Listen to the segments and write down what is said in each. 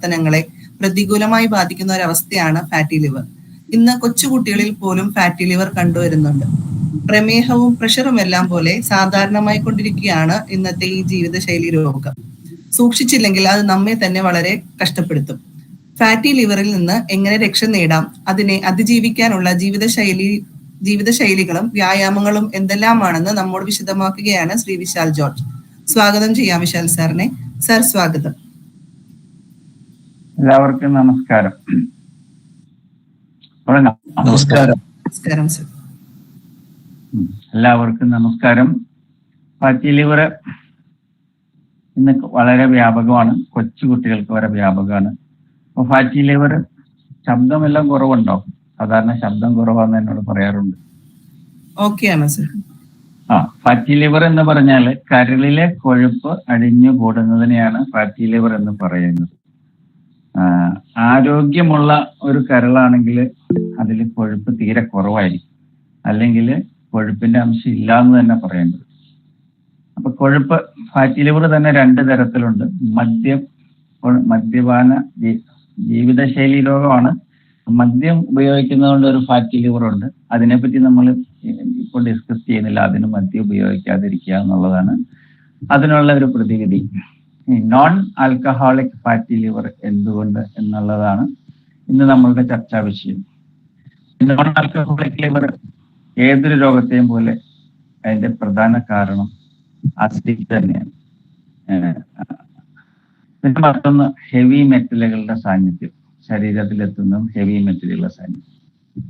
പ്രവർത്തനങ്ങളെ പ്രതികൂലമായി ബാധിക്കുന്ന ഒരവസ്ഥയാണ് ഫാറ്റി ലിവർ ഇന്ന് കൊച്ചുകുട്ടികളിൽ പോലും ഫാറ്റി ലിവർ കണ്ടുവരുന്നുണ്ട്. പ്രമേഹവും പ്രഷറും എല്ലാം പോലെ സാധാരണമായി കൊണ്ടിരിക്കുകയാണ് ഇന്നത്തെ ഈ ജീവിതശൈലി രോഗം. സൂക്ഷിച്ചില്ലെങ്കിൽ അത് നമ്മെ തന്നെ വളരെ കഷ്ടപ്പെടുത്തും. ഫാറ്റി ലിവറിൽ നിന്ന് എങ്ങനെ രക്ഷ നേടാം? അതിനെ അതിജീവിക്കാനുള്ള ജീവിതശൈലി ജീവിതശൈലികളും വ്യായാമങ്ങളും എന്തെല്ലാമാണെന്ന് നമ്മോട് വിശദമാക്കുകയാണ് ശ്രീ വിശാൽ ജോർജ്. സ്വാഗതം ചെയ്യാം വിശാൽ സാറിനെ. സാർ സ്വാഗതം. എല്ലാവർക്കും നമസ്കാരം. നമസ്കാരം. നമസ്കാരം സർ. എല്ലാവർക്കും നമസ്കാരം. ഫാറ്റി ലിവർ ഇന്ന് വളരെ വ്യാപകമാണ്. കൊച്ചു കുട്ടികൾക്ക് വരെ വ്യാപകമാണ്. അപ്പൊ ഫാറ്റി ലിവർ ശബ്ദമെല്ലാം കുറവുണ്ടോ? സാധാരണ ശബ്ദം കുറവാന്ന് എന്നോട് പറയാറുണ്ട്. ഓക്കെയാണ് സർ. ആ ഫാറ്റി ലിവർ എന്ന് പറഞ്ഞാൽ കരളിലെ കൊഴുപ്പ് അടിഞ്ഞു കൂടുന്നതിനെയാണ് ഫാറ്റി ലിവർ എന്ന് പറയുന്നത്. ആരോഗ്യമുള്ള ഒരു കരളാണെങ്കിൽ അതിൽ കൊഴുപ്പ് തീരെ കുറവായിരിക്കും. അല്ലെങ്കിൽ കൊഴുപ്പിന്റെ അംശം ഇല്ല എന്ന് തന്നെ പറയേണ്ടത്. അപ്പൊ കൊഴുപ്പ് ഫാറ്റി ലിവർ തന്നെ രണ്ട് തരത്തിലുണ്ട്. മദ്യം മദ്യപാന ജീവിതശൈലി രോഗമാണ്. മദ്യം ഉപയോഗിക്കുന്നതുകൊണ്ട് ഒരു ഫാറ്റി ലിവർ ഉണ്ട്. അതിനെപ്പറ്റി നമ്മൾ ഇപ്പോൾ ഡിസ്കസ് ചെയ്യുന്നില്ല. അതിന് മദ്യം ഉപയോഗിക്കാതിരിക്കുക എന്നുള്ളതാണ് അതിനുള്ള ഒരു പ്രതിവിധി. നോൺ ആൽക്കഹോളിക് ഫാറ്റി ലിവർ എന്തുകൊണ്ട് എന്നുള്ളതാണ് ഇന്ന് നമ്മളുടെ ചർച്ചാ വിഷയം. നോൺ ആൽക്കഹോളിക് ലിവർ ഏതൊരു രോഗത്തെയും പോലെ അതിന്റെ പ്രധാന കാരണം അസിഡിറ്റി തന്നെയാണ്. പിന്നെ മറ്റൊന്ന് ഹെവി മെറ്റലുകളുടെ സാന്നിധ്യം. ശരീരത്തിലെത്തുന്ന ഹെവി മെറ്റലുകളുടെ സാന്നിധ്യം.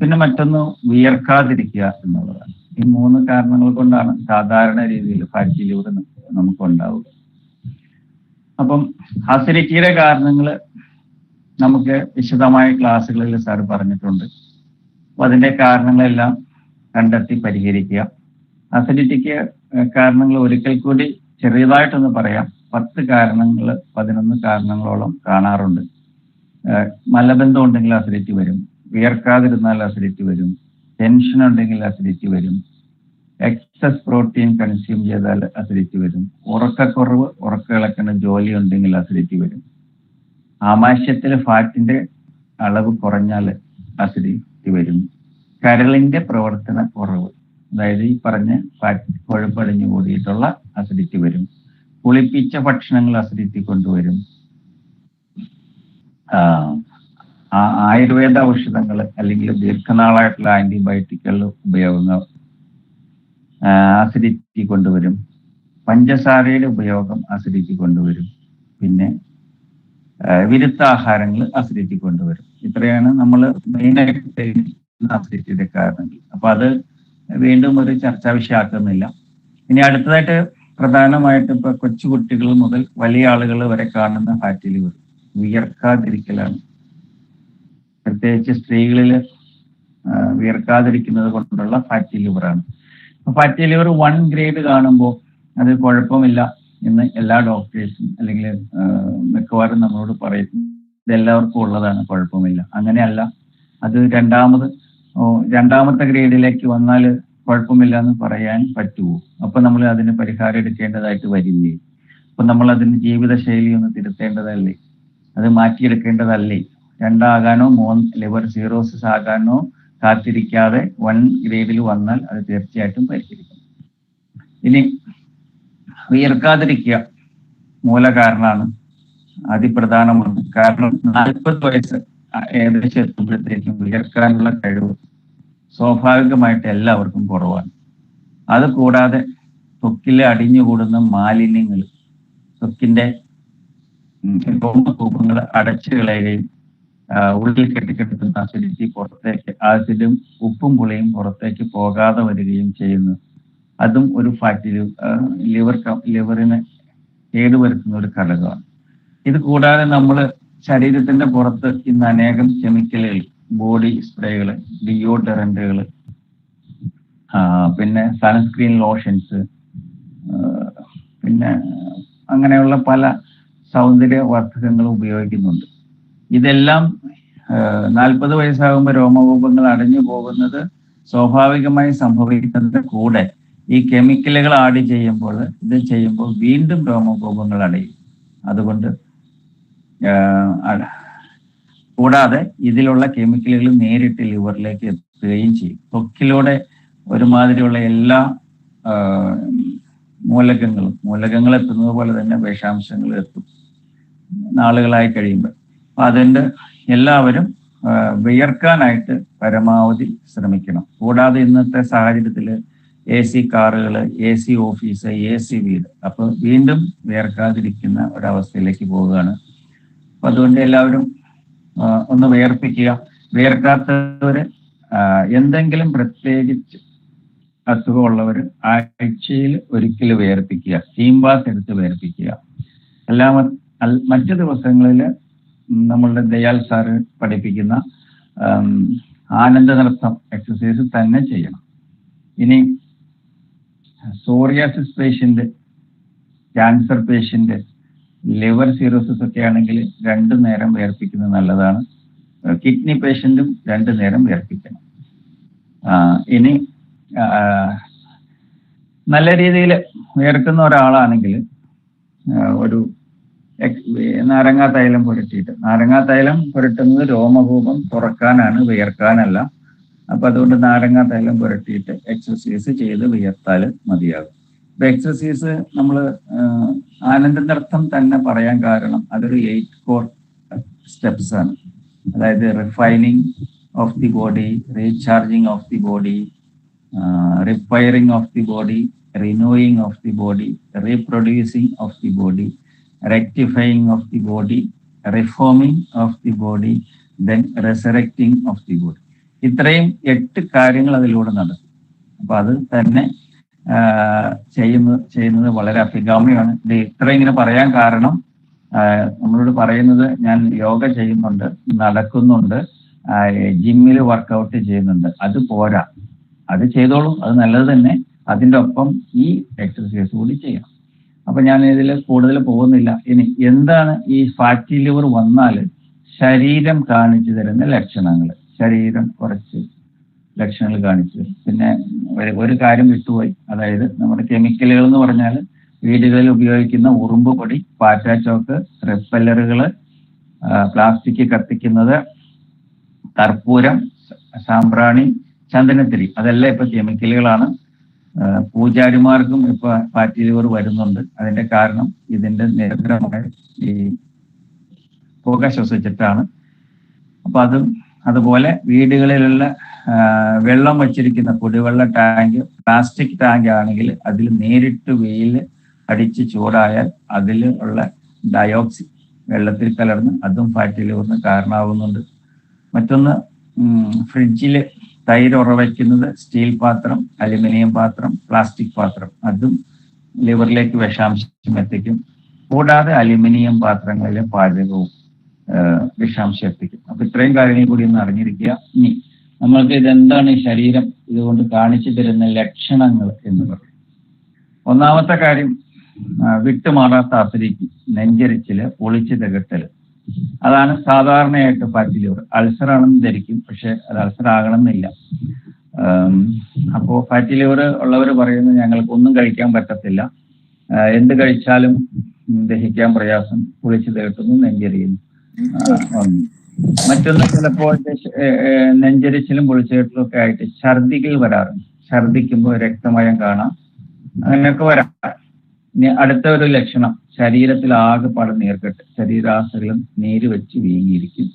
പിന്നെ മറ്റൊന്ന് വിയർക്കാതിരിക്കുക എന്നുള്ളതാണ്. ഈ മൂന്ന് കാരണങ്ങൾ കൊണ്ടാണ് സാധാരണ രീതിയിൽ ഫാറ്റി ലിവർ നമുക്ക് ഉണ്ടാവുക. അപ്പം അസിഡിറ്റിയുടെ കാരണങ്ങൾ നമുക്ക് വിശദമായ ക്ലാസ്സുകളിൽ സാർ പറഞ്ഞിട്ടുണ്ട്. അപ്പൊ അതിന്റെ കാരണങ്ങളെല്ലാം കണ്ടെത്തി പരിഹരിക്കുക. അസിഡിറ്റിക്ക് കാരണങ്ങൾ ഒരിക്കൽ കൂടി ചെറിയതായിട്ടൊന്ന് പറയാം. പത്ത് കാരണങ്ങൾ പതിനൊന്ന് കാരണങ്ങളോളം കാണാറുണ്ട്. മലബന്ധം ഉണ്ടെങ്കിൽ അസിഡിറ്റി വരും. വിയർക്കാതിരുന്നാൽ അസിഡിറ്റി വരും. ടെൻഷൻ ഉണ്ടെങ്കിൽ അസിഡിറ്റി വരും. എക്സസ് പ്രോട്ടീൻ കൺസ്യൂം ചെയ്താൽ അസിഡിറ്റി വരും. ഉറക്കക്കുറവ് ഉറക്ക ജോലി ഉണ്ടെങ്കിൽ അസിഡിറ്റി വരും. ആമാശയത്തിൽ ഫാറ്റിന്റെ അളവ് കുറഞ്ഞാൽ അസിഡിറ്റി വരും. കരളിന്റെ പ്രവർത്തന കുറവ് അതായത് ഈ പറഞ്ഞ ഫാറ്റ് കൊഴുപ്പടിഞ്ഞു കൂടിയിട്ടുള്ള അസിഡിറ്റി വരും. പുളിപ്പിച്ച ഭക്ഷണങ്ങൾ അസിഡിറ്റി കൊണ്ടുവരും. ആയുർവേദ ഔഷധങ്ങൾ അല്ലെങ്കിൽ ദീർഘനാളായിട്ടുള്ള ആന്റിബയോട്ടിക്കുകൾ ഉപയോഗങ്ങൾ അസിഡിറ്റി കൊണ്ടുവരും. പഞ്ചസാരയുടെ ഉപയോഗം ആസിഡിറ്റി കൊണ്ടുവരും. പിന്നെ വിരുദ്ധ ആഹാരങ്ങൾ അസിഡിറ്റി കൊണ്ടുവരും. ഇത്രയാണ് നമ്മൾ മെയിനായിട്ട് അസിഡിറ്റിയുടെ കാരണങ്ങൾ. അപ്പൊ അത് വീണ്ടും ഒരു ചർച്ചാ വിഷയമാക്കുന്നില്ല ഇനി അടുത്തതായിട്ട് പ്രധാനമായിട്ട് ഇപ്പൊ കൊച്ചുകുട്ടികൾ മുതൽ വലിയ ആളുകൾ വരെ കാണുന്ന ഫാറ്റി ലിവർ വിയർക്കാതിരിക്കലാണ്. പ്രത്യേകിച്ച് സ്ത്രീകളിൽ വിയർക്കാതിരിക്കുന്നത് കൊണ്ടുള്ള ഫാറ്റി ലിവറാണ്. ഫാറ്റി ലിവർ വൺ ഗ്രേഡ് കാണുമ്പോൾ അത് കുഴപ്പമില്ല എന്ന് എല്ലാ ഡോക്ടേഴ്സും അല്ലെങ്കിൽ മിക്കവാറും നമ്മളോട് പറയും. ഇതെല്ലാവർക്കും ഉള്ളതാണ് കുഴപ്പമില്ല. അങ്ങനെയല്ല. അത് രണ്ടാമത് രണ്ടാമത്തെ ഗ്രേഡിലേക്ക് വന്നാൽ കുഴപ്പമില്ല എന്ന് പറയാൻ പറ്റുമോ അപ്പൊ നമ്മൾ അതിന് പരിഹാരം എടുക്കേണ്ടതായിട്ട് വരില്ലേ? അപ്പൊ നമ്മൾ അതിന് ജീവിതശൈലി ഒന്ന് തിരുത്തേണ്ടതല്ലേ? അത് മാറ്റിയെടുക്കേണ്ടതല്ലേ? രണ്ടാകാനോ മൂന്ന് ലിവർ സീറോസിസ് ആകാനോ കാത്തിരിക്കാതെ വൺ ഗ്രേഡിൽ വന്നാൽ അത് തീർച്ചയായിട്ടും പരിഹരിക്കും. ഇനി ഉയർക്കാതിരിക്കുക മൂലകാരണമാണ് അതിപ്രധാനമാണ്. കാരണം നാൽപ്പത് വയസ്സ് ഏകദേശം എത്തുമ്പോഴത്തേക്കും ഉയർക്കാനുള്ള കഴിവ് സ്വാഭാവികമായിട്ട് എല്ലാവർക്കും കുറവാണ്. അത് കൂടാതെ ത്വക്കിലെ അടിഞ്ഞുകൂടുന്ന മാലിന്യങ്ങൾ തൊക്കിന്റെ രോമകൂപങ്ങൾ അടച്ചു കളയുകയും ഉള്ളിൽ കെട്ടിക്കിടക്കുന്ന അസിഡിറ്റി പുറത്തേക്ക് ആസിഡും ഉപ്പും പുളിയും പുറത്തേക്ക് പോകാതെ വരികയും ചെയ്യുന്നു. അതും ഒരു ഫാറ്റി ലിവർ ലിവറിന് കേടുവരുത്തുന്ന ഒരു ഘടകമാണ്. ഇത് കൂടാതെ നമ്മൾ ശരീരത്തിന്റെ പുറത്ത് ഇന്ന് അനേകം കെമിക്കലുകൾ ബോഡി സ്പ്രേകൾ ഡിയോഡറന്റുകൾ പിന്നെ സൺസ്ക്രീൻ ലോഷൻസ് പിന്നെ അങ്ങനെയുള്ള പല സൗന്ദര്യ വർദ്ധകങ്ങൾ ഉപയോഗിക്കുന്നുണ്ട്. ഇതെല്ലാം നാൽപ്പത് വയസ്സാകുമ്പോൾ രോമകൂപങ്ങൾ അടഞ്ഞു പോകുന്നത് സ്വാഭാവികമായി സംഭവിക്കുന്നതിന്റെ കൂടെ. ഈ കെമിക്കലുകൾ ആഡ് ചെയ്യുമ്പോൾ ഇത് ചെയ്യുമ്പോൾ വീണ്ടും രോമകൂപങ്ങൾ അടയും. അതുകൊണ്ട് കൂടാതെ ഇതിലുള്ള കെമിക്കലുകൾ നേരിട്ട് ലിവറിലേക്ക് എത്തുകയും ചെയ്യും. ത്വക്കിലൂടെ ഒരുമാതിരിയുള്ള എല്ലാ മൂലകങ്ങളും മൂലകങ്ങൾ എത്തുന്നത് പോലെ തന്നെ വിഷാംശങ്ങൾ എത്തും. നാളുകളായി കഴിയുമ്പോൾ. അപ്പൊ അതിന്റെ എല്ലാവരും വിയർക്കാനായിട്ട് പരമാവധി ശ്രമിക്കണം. കൂടാതെ ഇന്നത്തെ സാഹചര്യത്തിൽ എ സി കാറുകൾ A C office A C വീട് അപ്പൊ വീണ്ടും വിയർക്കാതിരിക്കുന്ന ഒരവസ്ഥയിലേക്ക് പോവുകയാണ്. അപ്പൊ അതുകൊണ്ട് എല്ലാവരും ഒന്ന് വിയർപ്പിക്കുക. വിയർക്കാത്തവര് എന്തെങ്കിലും പ്രത്യേകിച്ച് അസുഖമുള്ളവർ ആഴ്ചയിൽ ഒരിക്കൽ വിയർപ്പിക്കുക. ടീം ബാസ് എടുത്ത് വിയർപ്പിക്കുക. എല്ലാ മറ്റു ദിവസങ്ങളിൽ നമ്മളുടെ ദയാൽ സാറ് പഠിപ്പിക്കുന്ന ആനന്ദ നൃത്തം എക്സസൈസ് തന്നെ ചെയ്യണം. ഇനി psoriasis patient cancer patient liver cirrhosis ഒക്കെ ആണെങ്കിൽ രണ്ടു നേരം വേർപ്പിക്കുന്നത് നല്ലതാണ്. കിഡ്നി പേഷ്യന്റും രണ്ടു നേരം വേർപ്പിക്കണം. ഇനി നല്ല രീതിയിൽ വേർക്കുന്ന ഒരാളാണെങ്കിൽ ഒരു നാരങ്ങാ തൈലം പുരട്ടിയിട്ട്. നാരങ്ങാ തൈലം പുരട്ടുന്നത് രോമകൂപം തുറക്കാനാണ് വിയർക്കാനല്ല. അപ്പൊ അതുകൊണ്ട് നാരങ്ങാ തൈലം പുരട്ടിയിട്ട് എക്സസൈസ് ചെയ്ത് വിയർത്താൽ മതിയാകും. ഇപ്പൊ എക്സസൈസ് നമ്മൾ ആനന്ദ നൃത്തം തന്നെ പറയാൻ കാരണം അതൊരു എയ്റ്റ് കോർ സ്റ്റെപ്സ് ആണ്. അതായത് refining of the body recharging of the body repairing of the body renewing of the body reproducing of the body rectifying of the body, reforming of the body, then resurrecting of the body. ഇത്രയും എട്ട് കാര്യങ്ങൾ അതിലൂടെ നടക്കും അപ്പൊ അത് തന്നെ ചെയ്യുന്നത് ചെയ്യുന്നത് വളരെ അഭികാമ്യമാണ്. ഇത് ഇത്ര ഇങ്ങനെ പറയാൻ കാരണം നമ്മളോട് പറയുന്നത് ഞാൻ യോഗ ചെയ്യുന്നുണ്ട് നടക്കുന്നുണ്ട് ജിമ്മിൽ വർക്കൗട്ട് ചെയ്യുന്നുണ്ട്. അത് പോരാ. അത് ചെയ്തോളൂ. അത് നല്ലത് തന്നെ. അതിന്റെ ഒപ്പം ഈ എക്സസൈസ് കൂടി ചെയ്യണം. അപ്പൊ ഞാൻ ഇതിൽ കൂടുതൽ പോകുന്നില്ല. ഇനി എന്താണ് ഈ ഫാറ്റി ലിവർ വന്നാൽ ശരീരം കാണിച്ചു തരുന്ന ലക്ഷണങ്ങൾ. ശരീരം കുറച്ച് ലക്ഷണങ്ങൾ കാണിച്ചു പിന്നെ ഒരു കാര്യം വിട്ടുപോയി. അതായത് നമ്മുടെ കെമിക്കലുകൾ എന്ന് പറഞ്ഞാൽ വീടുകളിൽ ഉപയോഗിക്കുന്ന ഉറുമ്പ് പൊടി പാറ്റാ ചോക്ക് റിപ്പല്ലറുകൾ പ്ലാസ്റ്റിക് കത്തിക്കുന്നത് കർപ്പൂരം സാമ്പ്രാണി ചന്ദനത്തിരി. അതെല്ലാം ഇപ്പൊ കെമിക്കലുകളാണ് പൂജാരിമാർക്കും ഇപ്പൊ ഫാറ്റി ലിവർ വരുന്നുണ്ട്. അതിന്റെ കാരണം ഇതിന്റെ നിരന്തരമായ ഈ പുക ശ്വസിച്ചിട്ടാണ്. അപ്പൊ അതും അതുപോലെ വീടുകളിലുള്ള വെള്ളം വച്ചിരിക്കുന്ന കുടിവെള്ള ടാങ്ക് പ്ലാസ്റ്റിക് ടാങ്ക് ആണെങ്കിൽ അതിൽ നേരിട്ട് വെയിൽ അടിച്ച് ചൂടായാൽ അതിൽ ഉള്ള ഡയോക്സി വെള്ളത്തിൽ കലർന്ന് അതും ഫാറ്റി ലിവറിന് കാരണമാകുന്നുണ്ട് മറ്റൊന്ന് ഫ്രിഡ്ജിൽ തൈര് ഉറവയ്ക്കുന്നത് സ്റ്റീൽ പാത്രം അലുമിനിയം പാത്രം പ്ലാസ്റ്റിക് പാത്രം. അതും ലിവറിലേക്ക് വിഷാംശം എത്തിക്കും. കൂടാതെ അലുമിനിയം പാത്രങ്ങളിലെ പാചകവും വിഷാംശം എത്തിക്കും. അപ്പൊ ഇത്രയും കാര്യങ്ങൾ കൂടി ഒന്ന് അറിഞ്ഞിരിക്കുക. ഇനി നമ്മൾക്ക് ഇതെന്താണ് ശരീരം ഇതുകൊണ്ട് കാണിച്ചു തരുന്ന ലക്ഷണങ്ങൾ എന്ന് പറയും. ഒന്നാമത്തെ കാര്യം വിട്ടുമാറാത്ത അസിഡിറ്റി നെഞ്ചരിച്ചിൽ പൊളിച്ചു തികട്ടൽ അതാണ് സാധാരണയായിട്ട് ഫാറ്റി ലിവർ അൾസർ ആണെന്ന് ധരിക്കും പക്ഷെ അത് അൾസർ ആകണമെന്നില്ല അപ്പോൾ അപ്പോ ഫാറ്റി ലിവർ ഉള്ളവർ പറയുന്നത് ഞങ്ങൾക്ക് ഒന്നും കഴിക്കാൻ പറ്റത്തില്ല. എന്ത് കഴിച്ചാലും ദഹിക്കാൻ പ്രയാസം കുളിച്ച് തേട്ടുന്നു നെഞ്ചെറിയുന്നു. മറ്റൊന്ന് ചിലപ്പോൾ നെഞ്ചരിച്ചിലും പൊളിച്ചേട്ടിലും ഒക്കെ ആയിട്ട് ഛർദികൾ വരാറുണ്ട്. ഛർദിക്കുമ്പോൾ രക്തമയം കാണാം അങ്ങനെയൊക്കെ വരാം അടുത്ത ഒരു ലക്ഷണം ശരീരത്തിൽ ആകെപ്പാട് നീർക്കെട്ട്. ശരീരാസകലം നീര് വെച്ച് വീങ്ങിയിരിക്കും.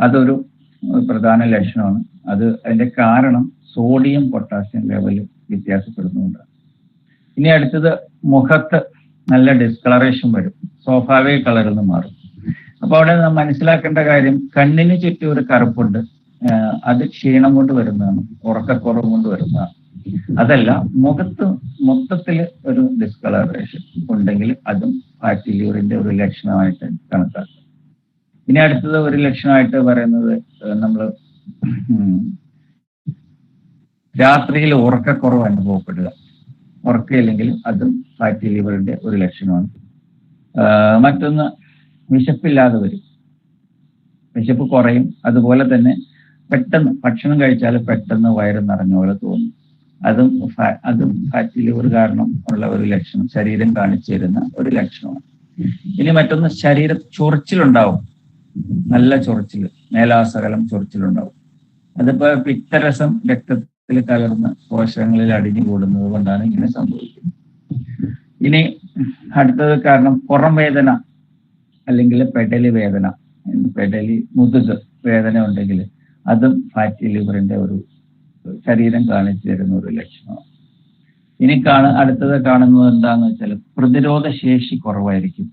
അതൊരു പ്രധാന ലക്ഷണമാണ്. അത് അതിന്റെ കാരണം സോഡിയം പൊട്ടാസ്യം ലെവൽ വ്യത്യാസപ്പെടുന്നുകൊണ്ടാണ് ഇനി അടുത്തത് മുഖത്ത് നല്ല ഡിസ്കളറേഷൻ വരും. സ്വാഭാവിക കളറിൽ നിന്ന് മാറും. അപ്പൊ അവിടെ നാം മനസ്സിലാക്കേണ്ട കാര്യം കണ്ണിന് ചുറ്റും ഒരു കറുപ്പുണ്ട്. അത് ക്ഷീണം കൊണ്ട് വരുന്നതാണ്. ഉറക്കക്കുറവ് കൊണ്ട് വരുന്നതാണ്. അതല്ല മുഖത്ത് മൊത്തത്തിൽ ഒരു ഡിസ്കളറേഷൻ ഉണ്ടെങ്കിൽ അതും ഫാറ്റി ലിവറിന്റെ ഒരു ലക്ഷണമായിട്ട് കണക്കാക്കാം. ഇനി അടുത്തത് ഒരു ലക്ഷണമായിട്ട് പറയുന്നത് നമ്മൾ രാത്രിയിൽ ഉറക്കക്കുറവ് അനുഭവപ്പെടുക. ഉറക്കയില്ലെങ്കിൽ അതും ഫാറ്റി ലിവറിന്റെ ഒരു ലക്ഷണമാണ്. മറ്റൊന്ന് വിശപ്പില്ലാതെ വരും. വിശപ്പ് കുറയും. അതുപോലെ തന്നെ പെട്ടെന്ന് ഭക്ഷണം കഴിച്ചാൽ പെട്ടെന്ന് വയറ് നിറഞ്ഞ പോലെ തോന്നും. അതും അതും ഫാറ്റി ലിവർ കാരണം ഉള്ള ഒരു ലക്ഷണം ശരീരം കാണിച്ചു തരുന്ന ഒരു ലക്ഷണമാണ്. ഇനി മറ്റൊന്ന് ശരീര ചൊറിച്ചിലുണ്ടാവും. നല്ല ചൊറിച്ചിൽ മേലാസകലം ചൊറിച്ചിലുണ്ടാവും. അതിപ്പോ പിത്തരസം രക്തത്തിൽ കലർന്ന് കോശങ്ങളിൽ അടിഞ്ഞു കൂടുന്നത് കൊണ്ടാണ് ഇങ്ങനെ സംഭവിക്കുന്നത്. ഇനി അടുത്തത് കാരണം പുറം വേദന അല്ലെങ്കിൽ പെടലി വേദന പെടലി മുതുക് വേദന ഉണ്ടെങ്കിൽ അതും ഫാറ്റി ലിവറിന്റെ ഒരു ശരീരം കാണിച്ചു തരുന്ന ഒരു ലക്ഷണമാണ് ഇനി കാണ അടുത്തത് കാണുന്നത് എന്താന്ന് വെച്ചാൽ പ്രതിരോധ ശേഷി കുറവായിരിക്കും.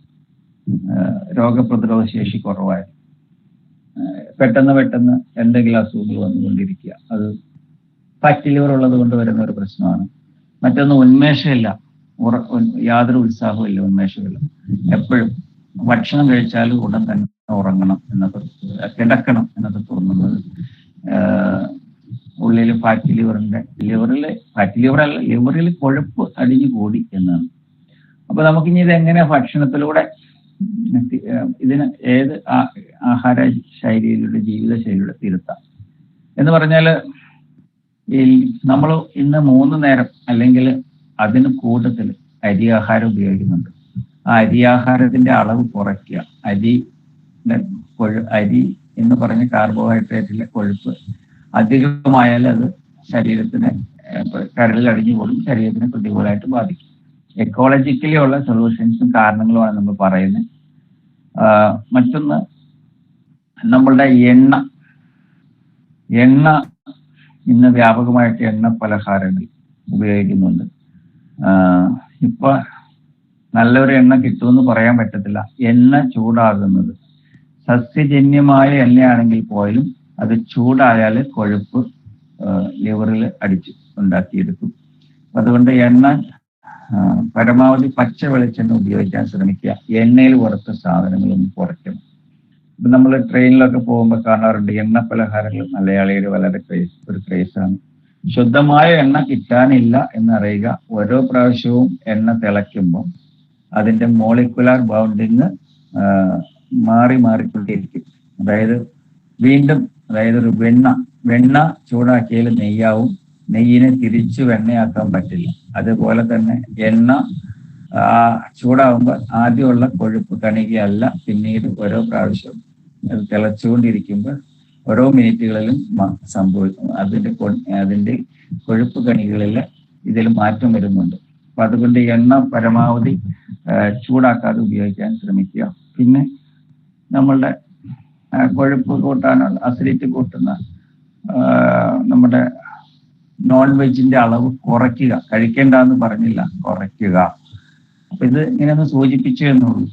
രോഗപ്രതിരോധ ശേഷി കുറവായിരിക്കും. പെട്ടെന്ന് പെട്ടെന്ന് എന്തെങ്കിലും അസുഖങ്ങൾ വന്നുകൊണ്ടിരിക്കുക. അത് ഫാറ്റ് ലിവർ ഉള്ളത് കൊണ്ട് വരുന്ന ഒരു പ്രശ്നമാണ്. മറ്റൊന്ന് ഉന്മേഷമില്ല. ഉറ യാതൊരു ഇല്ല ഉന്മേഷമില്ല. എപ്പോഴും ഭക്ഷണം കഴിച്ചാൽ ഉടൻ തന്നെ ഉറങ്ങണം എന്നത് കിടക്കണം എന്നത് തോന്നുന്നത് ഉള്ളിൽ ഫാറ്റ് ലിവറിന്റെ ലിവറിൽ ഫാറ്റ് ലിവർ അല്ല ലിവറിൽ കൊഴുപ്പ് അടിഞ്ഞു കൂടി എന്നാണ്. അപ്പൊ നമുക്കിനി ഇത് എങ്ങനെ ഭക്ഷണത്തിലൂടെ ഇതിന് ഏത് ആഹാര ശൈലിയിലൂടെ ജീവിത ശൈലിയിലൂടെ തിരുത്താം? എന്ന് പറഞ്ഞാൽ ഈ നമ്മൾ ഇന്ന് മൂന്ന് നേരം അല്ലെങ്കിൽ അതിന് കൂടുതൽ അരി ആഹാരം ഉപയോഗിക്കുന്നുണ്ട്. ആ അരി ആഹാരത്തിന്റെ അളവ് കുറയ്ക്കുക. അരി അരി എന്ന് പറഞ്ഞ കാർബോഹൈഡ്രേറ്റിലെ കൊഴുപ്പ് അധികമായാൽ അത് ശരീരത്തിന് കരളിൽ അടിഞ്ഞു കൂടും ശരീരത്തിന് പ്രതികൂലമായിട്ട് ബാധിക്കും. എക്കോളജിക്കലി ഉള്ള സൊല്യൂഷൻസും കാരണങ്ങളുമാണ് നമ്മൾ പറയുന്നത്. മറ്റൊന്ന് നമ്മളുടെ എണ്ണ. എണ്ണ ഇന്ന് വ്യാപകമായിട്ട് എണ്ണ പലഹാരങ്ങൾ ഉപയോഗിക്കുന്നുണ്ട്. ഇപ്പൊ നല്ലൊരു എണ്ണ കിട്ടുമെന്ന് പറയാൻ പറ്റത്തില്ല. എണ്ണ ചൂടാകുന്നത്. സസ്യജന്യമായ എണ്ണയാണെങ്കിൽ പോലും അത് ചൂടായാൽ കൊഴുപ്പ് ലിവറിൽ അടിച്ച് ഉണ്ടാക്കിയെടുക്കും. അതുകൊണ്ട് എണ്ണ പരമാവധി പച്ച വെളിച്ചെണ്ണ ഉപയോഗിക്കാൻ ശ്രമിക്കുക. എണ്ണയിൽ വറുത്ത സാധനങ്ങളൊന്നും കുറയ്ക്കണം. ഇപ്പൊ നമ്മൾ ട്രെയിനിലൊക്കെ പോകുമ്പോൾ കാണാറുണ്ട് എണ്ണ പലഹാരങ്ങൾ മലയാളികൾ വളരെ ക്രേസ് ഒരു ക്രേസാണ്. ശുദ്ധമായ എണ്ണ കിട്ടാനില്ല എന്നറിയുക. ഓരോ പ്രാവശ്യവും എണ്ണ തിളയ്ക്കുമ്പോൾ അതിന്റെ മോളിക്കുലാർ ബൗണ്ടിങ് മാറി മാറിക്കൊണ്ടിരിക്കും. അതായത് വീണ്ടും അതായത് ഒരു വെണ്ണ വെണ്ണ ചൂടാക്കിയാൽ നെയ്യാവും. നെയ്യിനെ തിരിച്ചു വെണ്ണയാക്കാൻ പറ്റില്ല. അതുപോലെ തന്നെ എണ്ണ ചൂടാവുമ്പോൾ ആദ്യമുള്ള കൊഴുപ്പ് കണികയല്ല പിന്നീട് ഓരോ പ്രാവശ്യം അത് തിളച്ചുകൊണ്ടിരിക്കുമ്പോൾ ഓരോ മിനിറ്റുകളിലും സംഭവിക്കും. അതിന്റെ അതിന്റെ കൊഴുപ്പ് കണികളിൽ ഇതിൽ മാറ്റം വരുന്നുണ്ട്. അപ്പൊ അതുകൊണ്ട് എണ്ണ പരമാവധി ചൂടാക്കാതെ ഉപയോഗിക്കാൻ ശ്രമിക്കുക. പിന്നെ നമ്മളുടെ കൊഴുപ്പ് കൂട്ടാനുള്ള അസിഡിറ്റി കൂട്ടുന്ന നമ്മുടെ നോൺ വെജിന്റെ അളവ് കുറയ്ക്കുക. കഴിക്കേണ്ട എന്ന് പറഞ്ഞില്ല കുറയ്ക്കുക. അപ്പൊ ഇത് ഇങ്ങനെ ഒന്ന് സൂചിപ്പിച്ചു എന്നുള്ളൂ.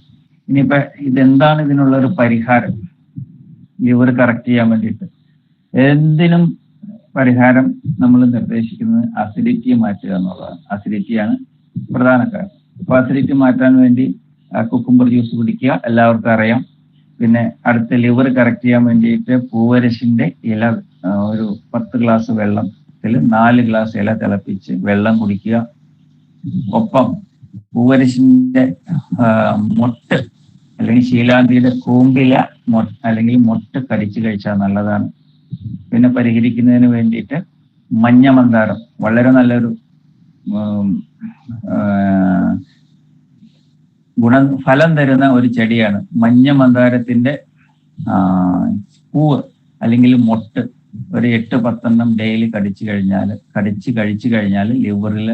ഇനിയിപ്പോ ഇതെന്താണ് ഇതിനുള്ള ഒരു പരിഹാരം? ലിവർ കറക്റ്റ് ചെയ്യാൻ വേണ്ടിയിട്ട്. എന്തിനും പരിഹാരം നമ്മൾ നിർദ്ദേശിക്കുന്നത് അസിഡിറ്റി മാറ്റുക എന്നുള്ളതാണ്. അസിഡിറ്റിയാണ് പ്രധാന കാരണം. അപ്പൊ അസിഡിറ്റി മാറ്റാൻ വേണ്ടി കുക്കുംബർ ജ്യൂസ് കുടിക്കുക. എല്ലാവർക്കും അറിയാം. പിന്നെ അടുത്ത ലിവർ കറക്റ്റ് ചെയ്യാൻ വേണ്ടിയിട്ട് പൂവരശിന്റെ ഇല ഒരു പത്ത് ഗ്ലാസ് വെള്ളത്തിൽ നാല് ഗ്ലാസ് ഇല തിളപ്പിച്ച് വെള്ളം കുടിക്കുക. ഒപ്പം പൂവരശിന്റെ മൊട്ട് അല്ലെങ്കിൽ ശീലാന്തിയുടെ കൂമ്പില അല്ലെങ്കിൽ മൊട്ട് കടിച്ചു കഴിച്ചാൽ നല്ലതാണ്. പിന്നെ പരിഹരിക്കുന്നതിന് വേണ്ടിയിട്ട് മഞ്ഞ മന്ദാരം വളരെ നല്ലൊരു ഗുണം ഫലം തരുന്ന ഒരു ചെടിയാണ്. മഞ്ഞ മന്ദാരത്തിന്റെ പൂർ അല്ലെങ്കിൽ മൊട്ട് ഒരു എട്ട് പത്തെണ്ണം ഡെയിലി കടിച്ചു കഴിഞ്ഞാൽ കടിച്ച് കഴിച്ചു കഴിഞ്ഞാൽ ലിവറിൽ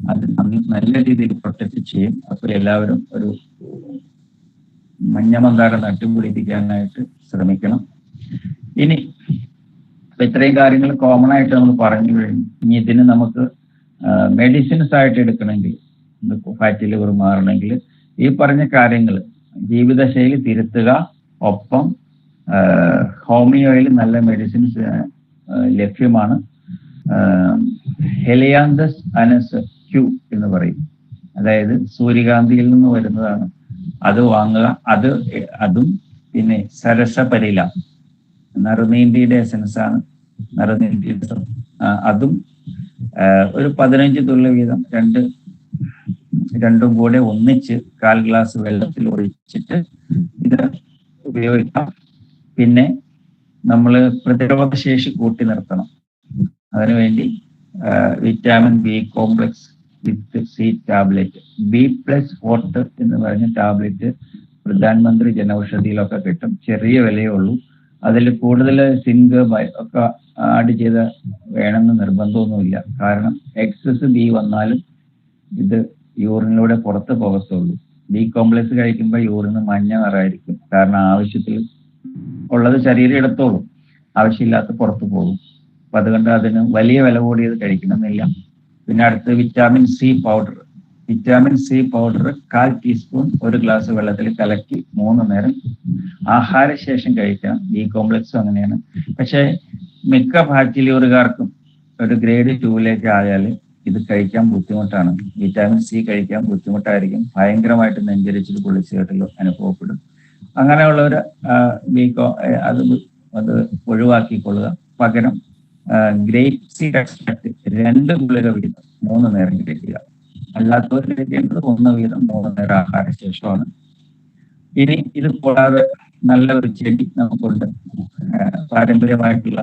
അത് നല്ല രീതിയിൽ പ്രൊട്ടക്ട് ചെയ്യും. അപ്പൊ എല്ലാവരും ഒരു മഞ്ഞ മന്ദാരം നട്ടുപിടിപ്പിക്കാനായിട്ട് ശ്രമിക്കണം. ഇനി ഇത്രയും കാര്യങ്ങൾ കോമൺ ആയിട്ട് നമ്മൾ പറഞ്ഞു കഴിഞ്ഞു. ഇനി ഇതിന് നമുക്ക് മെഡിസിൻസ് ആയിട്ട് എടുക്കണമെങ്കിൽ ഫാറ്റി ലിവർ മാറണമെങ്കിൽ ഈ പറഞ്ഞ കാര്യങ്ങൾ ജീവിതശൈലി തിരുത്തുക ഒപ്പം ഹോമിയോയിൽ നല്ല മെഡിസിൻസ് ലഭ്യമാണ്. ഹെലിയാന്തസ് അനസ് ക്യൂ എന്ന് പറയും. അതായത് സൂര്യകാന്തിയിൽ നിന്ന് വരുന്നതാണ്. അത് വാങ്ങുക അത് അതും പിന്നെ സരസപരില. നറുനീണ്ടിയുടെ എസൻസ് ആണ്. നറുനീണ്ടിയുടെ അതും ഒരു പതിനഞ്ച് തുള്ളി വീതം രണ്ട് രണ്ടും കൂടെ ഒന്നിച്ച് കാൽ ഗ്ലാസ് വെള്ളത്തിൽ ഒഴിച്ചിട്ട് ഇത് ഉപയോഗിക്കാം. പിന്നെ നമ്മൾ പ്രതിരോധ ശേഷി കൂട്ടി നിർത്തണം. അതിനുവേണ്ടി vitamin B complex with C tablet B plus forte എന്ന് പറഞ്ഞ ടാബ്ലറ്റ് പ്രധാനമന്ത്രി ജനൌഷധിയിലൊക്കെ കിട്ടും. ചെറിയ വിലയേ ഉള്ളൂ. അതിൽ കൂടുതൽ സിങ്ക് ഒക്കെ ആഡ് ചെയ്ത് വേണമെന്ന് നിർബന്ധമൊന്നുമില്ല. കാരണം എക്സസ് ബി വന്നാലും ഇത് യൂറിനിലൂടെ പുറത്ത് പോകത്തുള്ളൂ. ബി കോംപ്ലക്സ് കഴിക്കുമ്പോൾ യൂറിന് മഞ്ഞ നിറമായിരിക്കും. കാരണം ആവശ്യത്തിൽ ഉള്ളത് ശരീരം എടുത്തോളും. ആവശ്യമില്ലാത്ത പുറത്ത് പോകും. അപ്പൊ അതുകൊണ്ട് അതിന് വലിയ വില കൂടിയത് കഴിക്കണമെന്നില്ല. പിന്നെ അടുത്ത് vitamin C powder vitamin C powder കാൽ ടീസ്പൂൺ ഒരു ഗ്ലാസ് വെള്ളത്തിൽ കലക്കി മൂന്ന് നേരം ആഹാരശേഷം കഴിക്കാം. ബി കോംപ്ലക്സും അങ്ങനെയാണ്. പക്ഷേ മിക്ക ഫാറ്റി ലിവറുകാർക്കും ഒരു ഗ്രേഡ് ടൂവിലേക്ക് ആയാൽ ഇത് കഴിക്കാൻ ബുദ്ധിമുട്ടാണ്. വിറ്റാമിൻ സി കഴിക്കാൻ ബുദ്ധിമുട്ടായിരിക്കും. ഭയങ്കരമായിട്ട് നെഞ്ചരിച്ചിൽ കുളിച്ചുകെട്ടൽ അനുഭവപ്പെടും. അങ്ങനെയുള്ളവർ ഒരു വീക്കോ അത് അത് ഒഴിവാക്കിക്കൊള്ളുക. പകരം ഗ്രേപ്പ് സീഡ് എക്സ്ട്രാക്ട് രണ്ട് ഗുളിക വീതം മൂന്ന് നേരം കഴിക്കുക. അല്ലാത്തവർ കഴിക്കേണ്ടത് ഒന്ന് വീതം മൂന്ന് നേരം ആഹാര ശേഷമാണ്. ഇനി ഇത് കൂടാതെ നല്ല ഒരു ചെടി നമുക്കുണ്ട്. പാരമ്പര്യമായിട്ടുള്ള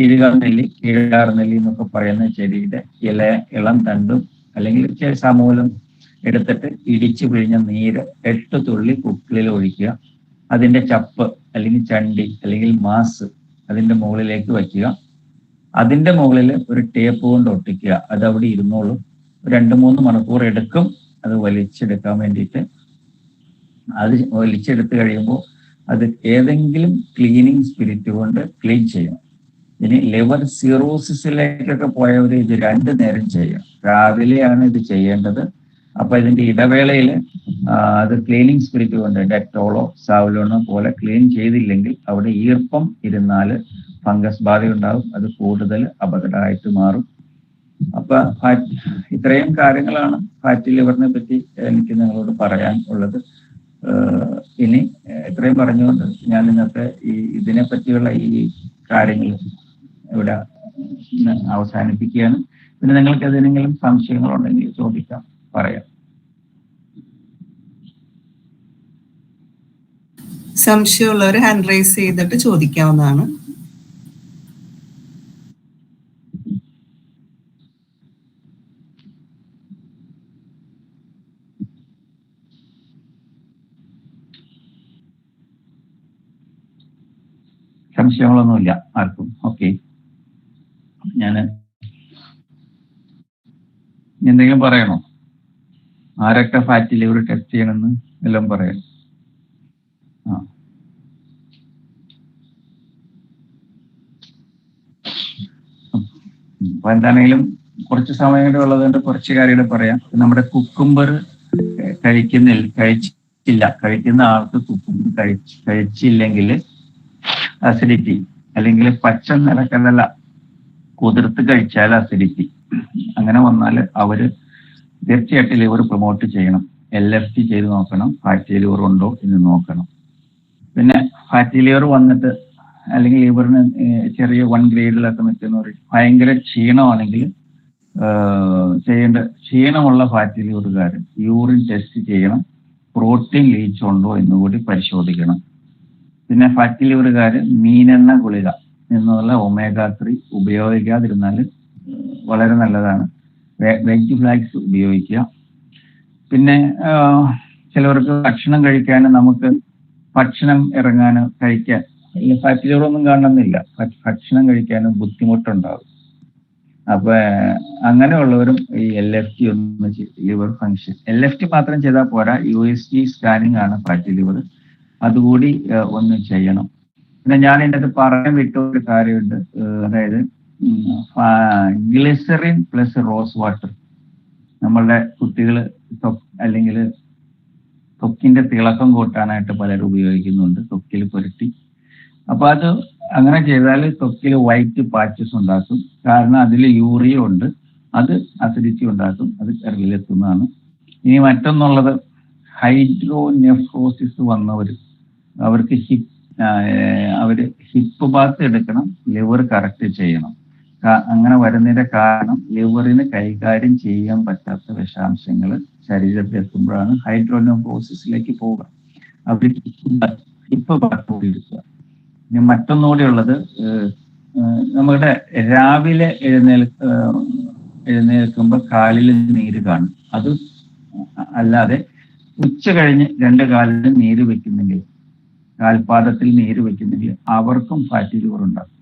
കിഴുകാർനെല്ലി കിഴുകാർനെല്ലി എന്നൊക്കെ പറയുന്ന ചെടിയുടെ ഇല ഇളം തണ്ടും അല്ലെങ്കിൽ സമൂലം എടുത്തിട്ട് ഇടിച്ചു പിഴിഞ്ഞ നീര് എട്ട് തുള്ളി കുക്കിളിൽ ഒഴിക്കുക. അതിന്റെ ചപ്പ് അല്ലെങ്കിൽ ചണ്ടി അല്ലെങ്കിൽ മാസ് അതിന്റെ മുകളിലേക്ക് വയ്ക്കുക. അതിന്റെ മുകളിൽ ഒരു ടേപ്പ് കൊണ്ട് ഒട്ടിക്കുക. അത് അവിടെ ഇരുന്നോളും. രണ്ട് മൂന്ന് മണിക്കൂർ എടുക്കും. അത് വലിച്ചെടുക്കാൻ വേണ്ടിയിട്ട്. അത് വലിച്ചെടുത്ത് കഴിയുമ്പോൾ അത് ഏതെങ്കിലും ക്ലീനിങ് സ്പിരിറ്റ് കൊണ്ട് ക്ലീൻ ചെയ്യണം. ഇനി ലിവർ സീറോസിസിലേക്കൊക്കെ പോയവർ ഇത് രണ്ടു നേരം ചെയ്യാം. രാവിലെയാണ് ഇത് ചെയ്യേണ്ടത്. അപ്പൊ ഇതിന്റെ ഇടവേളയിൽ അത് ക്ലീനിങ് സ്പിരിറ്റ് കൊണ്ട് ഡെറ്റോളോ സാവലോണോ പോലെ ക്ലീൻ ചെയ്തില്ലെങ്കിൽ അവിടെ ഈർപ്പം ഇരുന്നാൽ ഫംഗസ് ബാധ ഉണ്ടാവും അത് കൂടുതൽ അപകടമായിട്ട് മാറും. അപ്പൊ ഫാറ്റ് ഇത്രയും കാര്യങ്ങളാണ് ഫാറ്റി ലിവറിനെ പറ്റി എനിക്ക് നിങ്ങളോട് പറയാൻ ഉള്ളത്. ഇനി ഇത്രയും പറഞ്ഞുകൊണ്ട് ഞാൻ ഇന്നത്തെ ഈ ഇതിനെ പറ്റിയുള്ള ഈ കാര്യങ്ങൾ ഇവിടെ അവസാനിപ്പിക്കുകയാണ്. പിന്നെ നിങ്ങൾക്ക് ഏതെങ്കിലും സംശയങ്ങളുണ്ടെങ്കിൽ ചോദിക്കാം പറയാം. സംശയമുള്ളവർ ഹാൻഡ് റൈസ് ചെയ്തിട്ട് ചോദിക്കാവുന്നതാണ്. സംശയങ്ങളൊന്നുമില്ല ആർക്കും. ഓക്കെ ഞാൻ എന്തെങ്കിലും പറയണോ? ആരൊക്കെ ഫാറ്റ് ലിവർ ടെസ്റ്റ് ചെയ്യണമെന്ന് എല്ലാം പറയാം. ആ. അപ്പൊ എന്താണെങ്കിലും കുറച്ച് സമയം കൂടെ ഉള്ളതുകൊണ്ട് കുറച്ച് കാര്യങ്ങൾ പറയാം. നമ്മുടെ കുക്കുംബർ കഴിക്കുന്നില്ല കഴിച്ചില്ല. കഴിക്കുന്ന ആൾക്ക് കുക്കുംബർ കഴിച്ചില്ലെങ്കിൽ അസിഡിറ്റി അല്ലെങ്കിൽ പച്ച നിലക്കടല കുതിർത്ത് കഴിച്ചാൽ അസിഡിറ്റി അങ്ങനെ വന്നാൽ അവർ തീർച്ചയായിട്ടും ലിവർ പ്രൊമോട്ട് ചെയ്യണം. എൽ എഫ് ടി ചെയ്ത് നോക്കണം. ഫാറ്റി ലിവർ ഉണ്ടോ എന്ന് നോക്കണം. പിന്നെ ഫാറ്റി ലിവർ വന്നിട്ട് അല്ലെങ്കിൽ ലിവറിന് ചെറിയ വൺ ഗ്രേഡിലൊക്കെ നിൽക്കുന്നവർ ഭയങ്കര ക്ഷീണമാണെങ്കിൽ ചെയ്യേണ്ട ക്ഷീണമുള്ള ഫാറ്റി ലിവറുകാർ യൂറിൻ ടെസ്റ്റ് ചെയ്യണം. പ്രോട്ടീൻ ലീച്ചുണ്ടോ എന്നുകൂടി പരിശോധിക്കണം. പിന്നെ ഫാറ്റി ലിവറുകാർ മീനെണ്ണ ഗുളിക. എന്നുള്ള ഒമേഗ ത്രീ ഉപയോഗിക്കാതിരുന്നാൽ വളരെ നല്ലതാണ്. വെജ് ഫ്ലാക്സ് ഉപയോഗിക്കുക. പിന്നെ ചിലവർക്ക് ഭക്ഷണം കഴിക്കാൻ നമുക്ക് ഭക്ഷണം ഇറങ്ങാൻ കഴിക്കാൻ അല്ലെങ്കിൽ ഒന്നും കാണണമെന്നില്ല. ഭക്ഷണം കഴിക്കാൻ ബുദ്ധിമുട്ടുണ്ടാകും അപ്പൊ അങ്ങനെയുള്ളവരും ഈ എൽ എഫ് ടി ഒന്ന് liver function L F T മാത്രം ചെയ്താൽ പോരാ യു എസ് ടി സ്കാനിങ് ആണ് ഫാറ്റ് ലിവർ അതുകൂടി ഒന്ന് ചെയ്യണം. പിന്നെ ഞാൻ എന്റെ അത് പറയാൻ വിട്ട ഒരു കാര്യമുണ്ട്. അതായത് ഗ്ലിസറിൻ പ്ലസ് റോസ് വാട്ടർ. നമ്മളുടെ കുട്ടികൾ അല്ലെങ്കിൽ തൊക്കിന്റെ തിളക്കം കൂട്ടാനായിട്ട് പലരും ഉപയോഗിക്കുന്നുണ്ട്. തൊക്കിൽ പുരട്ടി. അപ്പൊ അത് അങ്ങനെ ചെയ്താൽ തൊക്കിൽ വൈറ്റ് പാച്ചസ് ഉണ്ടാക്കും. കാരണം അതിൽ യൂറിയ ഉണ്ട്. അത് അസിഡിറ്റി ഉണ്ടാക്കും. അത് കരളിലെത്തുന്നതാണ് ഇനി മറ്റൊന്നുള്ളത് ഹൈഡ്രോനെഫ്രോസിസ് വന്നവർ അവർക്ക് ഹിപ്പ് അവർ ഹിപ്പ് ബാത്ത് എടുക്കണം ലിവർ കറക്റ്റ് ചെയ്യണം. അങ്ങനെ വരുന്നതിന്റെ കാരണം ലിവറിന് കൈകാര്യം ചെയ്യാൻ പറ്റാത്ത വിഷാംശങ്ങൾ ശരീരത്തിൽ എത്തുമ്പോഴാണ് ഹൈഡ്രോനെഫ്രോസിസിലേക്ക് പോവുക. അവർ ഹിപ്പ് ബാത്ത് എടുക്കുക ഇനി മറ്റൊന്നുകൂടി ഉള്ളത് നമ്മുടെ രാവിലെ എഴുന്നേൽ എഴുന്നേൽക്കുമ്പോൾ കാലിൽ നീര് കാണും. അത് അല്ലാതെ ഉച്ച കഴിഞ്ഞ് രണ്ട് കാലിൽ നീര് വെക്കുന്നെങ്കിൽ കാൽപാദത്തിൽ നീര് വെക്കുന്നെങ്കിൽ അവർക്കും ഫാറ്റി ലിവർ ഉണ്ടാകും.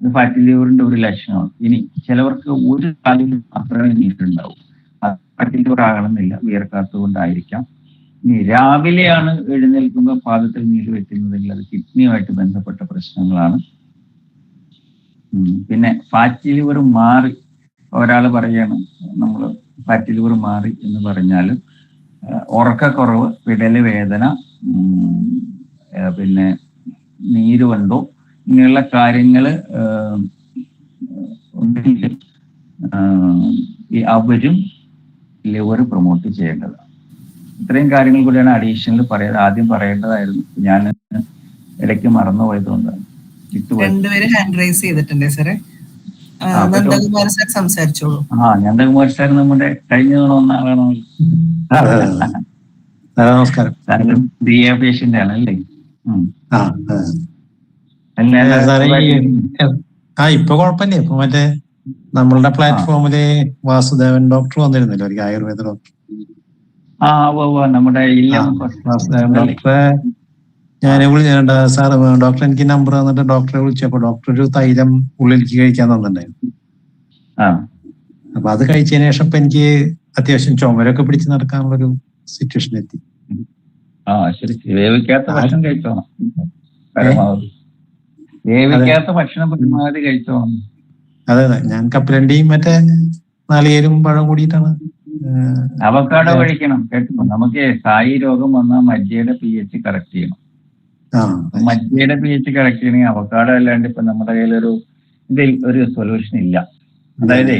ഇത് ഫാറ്റി ലിവറിന്റെ ഒരു ലക്ഷണമാണ്. ഇനി ചിലവർക്ക് ഒരു കാലിൽ മാത്രമേ നീരുണ്ടാവും. അത് ഫാറ്റി ലിവർ ആകണമെന്നില്ല. വിയർക്കാത്തത് കൊണ്ടായിരിക്കാം ഇനി രാവിലെയാണ് എഴുന്നേൽക്കുമ്പോൾ പാദത്തിൽ നീര് വെക്കുന്നതെങ്കിൽ അത് കിഡ്നിയുമായിട്ട് ബന്ധപ്പെട്ട പ്രശ്നങ്ങളാണ്. പിന്നെ ഫാറ്റി ലിവർ മാറി. ഒരാൾ പറയാണ് നമ്മൾ ഫാറ്റി ലിവർ മാറി എന്ന് പറഞ്ഞാൽ ഉറക്കക്കുറവ് പിടൽ വേദന പിന്നെ നീര് വണ്ടോ ഇങ്ങനെയുള്ള കാര്യങ്ങൾ ഉണ്ടെങ്കിൽ ഈ അവരും ലിവർ പ്രൊമോട്ട് ചെയ്യേണ്ടതാണ്. ഇത്രയും കാര്യങ്ങൾ കൂടിയാണ് അഡീഷണൽ പറയാൻ ആദ്യം പറയേണ്ടതായിരുന്നു. ഞാൻ ഇടയ്ക്ക് മറന്നുപോയതുകൊണ്ടാണ് വിട്ടുപോയത് രണ്ടുപേര് ഹാൻഡ് റൈസ് ചെയ്തിട്ടുണ്ട് സാറേ നന്ദകുമാർ സാർ സംസാരിച്ചോളൂ. ആ നന്ദകുമാർ സാർ നമ്മുടെ കഴിഞ്ഞ തവണ. ആ, നമസ്കാരം. ബി എ പേഷ്യന്റ് ആണ് അല്ലേ? ഉം. ആ ഇപ്പൊ കുഴപ്പമില്ല ഇപ്പൊ മറ്റേ നമ്മളുടെ പ്ലാറ്റ്ഫോമിൽ വാസുദേവൻ ഡോക്ടർ വന്നിരുന്നില്ല? ഒരു ആയുർവേദ ഡോക്ടർ നമ്മുടെ വാസുദേവൻ ഡോക്ടറെ വിളിച്ചിട്ടുണ്ട് സാർ ഡോക്ടർ എനിക്ക് നമ്പർ തന്നിട്ട് ഡോക്ടറെ വിളിച്ചപ്പോ ഡോക്ടർ ഒരു തൈലം ഉള്ളിലേക്ക് കഴിക്കാൻ തന്നിട്ടുണ്ടായിരുന്നു. അപ്പൊ അത് കഴിച്ചതിന് ശേഷം ഇപ്പൊ എനിക്ക് അത്യാവശ്യം ചുമരൊക്കെ പിടിച്ച് നടക്കാനുള്ള ഒരു സിറ്റുവേഷൻ എത്തി ആ ശരി. വേവിക്കാത്ത ഭക്ഷണം കഴിച്ചോണം. പരമാവധി. വേവിക്കാത്ത ഭക്ഷണം പരമാവധി കഴിച്ചോണം. അതെ അതെ. ഞാൻ കപ്പലണ്ടിയും മറ്റേ നാളികേരും പഴം കൂടിയിട്ടാണ് അവക്കാടോ കഴിക്കണം. കേട്ടോ നമുക്ക് സായി രോഗം വന്നാൽ മജ്ജയുടെ പി എച്ച് കറക്റ്റ് ചെയ്യണം. മജ്ജയുടെ പി എച്ച് കറക്റ്റ് ചെയ്യണമെങ്കിൽ അവക്കാടോ അല്ലാണ്ട് ഇപ്പൊ നമ്മുടെ കയ്യിലൊരു ഇതിൽ ഒരു സൊല്യൂഷൻ ഇല്ല. അതായത്